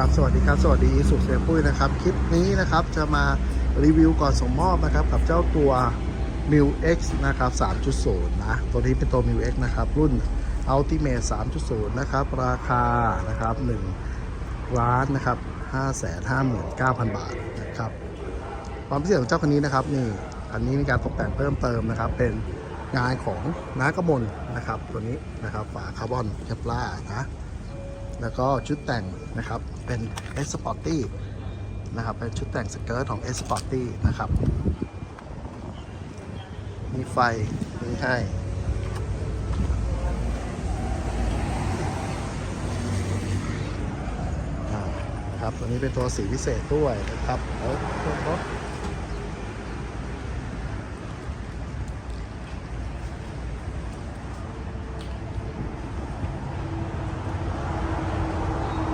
ครับสวัสดีครับ สวัสดีสุเสียปุ้ยนะครับ คลิปนี้นะครับจะมารีวิวก่อนส่งมอบนะครับ กับเจ้าตัว m i l X นะครับ 3.0 นะ ตัวนี้เป็นตัว m i l X นะครับ รุ่น Ultimate 3.0 นะครับ ราคานะครับ1ล้านนะครับ 559,000 บาทนะครับ ความพิเศษของเจ้าคันนี้นะครับนี่อันนี้มีการตกแต่งเพิ่มเติมนะครับ เป็นงานของน้ากระมลนะครับ ตัวนี้นะครับฝาคาร์บอนแคปล่านะ แล้วก็ชุดแต่งนะครับเป็น S Sporty นะครับเป็นชุดแต่งสเกิร์ตของ S Sporty นะครับ มีไฟมีให้ครับตัวนี้เป็นตัวสีพิเศษด้วยนะครับแล้วเครื่องรถ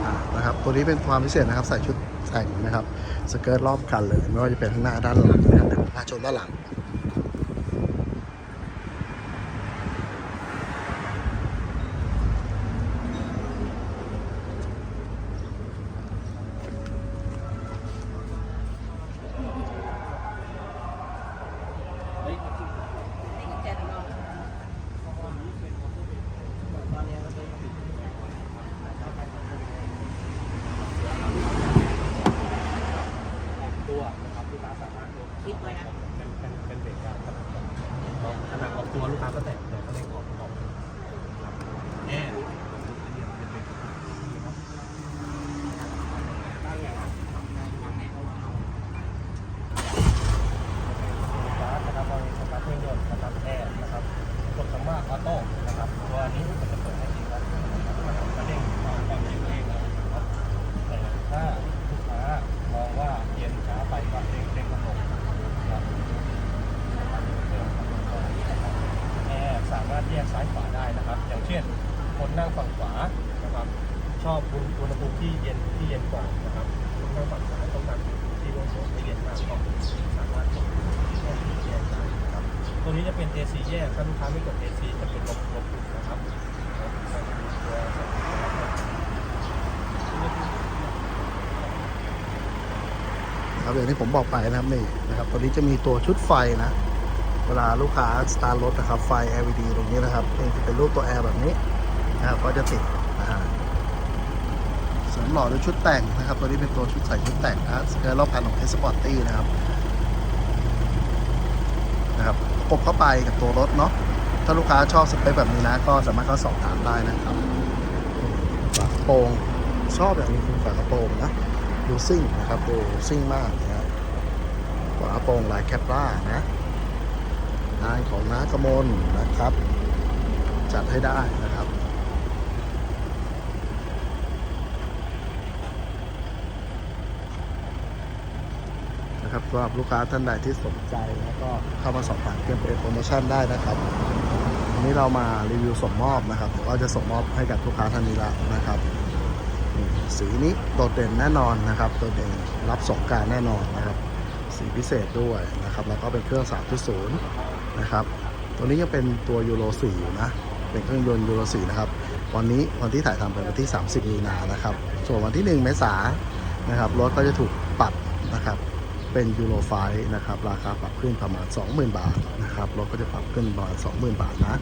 อ่านะครับ ตัวนี้เป็นความพิเศษนะครับ ใส่ชุดแต่งนะครับ สเกิร์ตรอบคันเลย ไม่ว่าจะเป็นข้างหน้าด้านหลังนะครับเดี๋ยวผมพาชมด้านหลัง ตัวนะครับลูกค้าสามารถยกคิดไว้นะเป็นเป็นเป็นเบรกได้ครับขนาดออกตัวลูกค้าก็แตะแต่ก็เร่งออกออกครับแน่เป็นเบรกนะครับเราสตาร์ทเครื่องยนต์นะครับแอร์นะครับกดคำว่าออโต้นะครับตัวนี้มันจะเปิดให้จริงครับก็เร่งความความเร็วเองนะครับแต่ถ้าลูกค้ามองว่าเย็นช้าไปก็เร่งเร่งลงครับแอร์สามารถแยกซ้ายขวาได้นะครับ อย่างเช่น ค นั่งฝั่งขวานะครับ ชอบอุณหภูมิที่เย็นที่เย็นกว่านะครับคนนั่งฝั่งซ้ายต้องการอุณหภูมิที่ร่มไม่เย็นมากก็สามารถกดแยกแยกได้นะครับ ตัวนี้จะเป็น AC แยกถ้าลูกค้าไม่กด AC จะเป็นลมลมอุ่นะครับครับอย่างที่ผมบอกไปนะครับนี่นะครับตัวนี้จะมีตัวชุดไฟนะเวลาลูกค้าสตาร์ทรถนะครับไฟ LED ตรงนี้นะครับนี่จะเป็นรูปตัวแอร์แบบนี้ นะครับก็จะติดเสริมหล่อด้วยชุดแต่งนะครับ ตัวนี้เป็นตัวชุดใส่ชุดแต่งนะสเกลรอบคันของ S Sporty นะครับนะครับประกบเข้าไปกับตัวรถเนาะถ้าลูกค้าชอบสเปคแบบนี้นะ ก็สามารถเข้าสอบถามได้นะครับฝากระโปรงชอบอย่างนี้คือฝากระโปรงนะดูซิ่งนะครับดูซิ่งมากนะครับฝาโปร่งลายแคปรานะงานของน้ากระมลนะครับ จัดให้ได้นะครับ นะครับสำหรับลูกค้าท่านใดที่สนใจแล้วก็เข้ามาสอบถามเกี่ยวกับโปรโมชั่นได้นะครับวันนี้เรามารีวิวส่งมอบนะครับเดี๋ยวก็จะส่งมอบให้กับลูกค้าท่านนี้แล้วนะครับ สีนี้โดดเด่นแน่นอนนะครับโดดเด่นรับสงการแน่นอนนะครับ สีพิเศษด้วยนะครับ แล้วก็เป็นเครื่อง3.0นะครับ ตัวนี้ยังเป็นตัวยูโร4อยู่นะเป็นเครื่องยนต์ยูโร4นะครับวันนี้วันที่ถ่ายทำเป็นวันที่ 30 มีนานะครับ ส่วนวันที่ 1 เมษายนนะครับรถก็จะถูกปรับนะครับ เป็นยูโรไฟนะครับ ราคาปรับขึ้นประมาณ 20,000 บาทนะครับ รถก็จะปรับขึ้นประมาณ 20,000 บาทนะ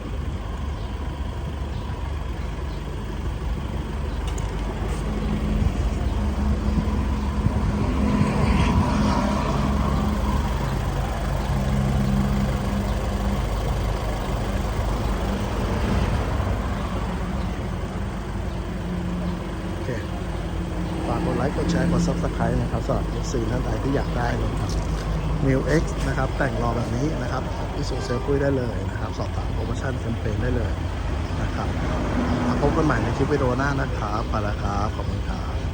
โอเค ฝากกดไลค์กดแชร์กด subscribe นะครับสำหรับ FC ท่านใดที่อยากได้นะครับ New X นะครับแต่งรอแบบนี้นะครับที่สูเซลคุยได้เลยนะครับสอบถามโปรโมชั่นแคมเปญได้เลยนะครับพบกันใหม่ในคลิปวิดีโอหน้านะครับไปแล้วครับขอบคุณครับ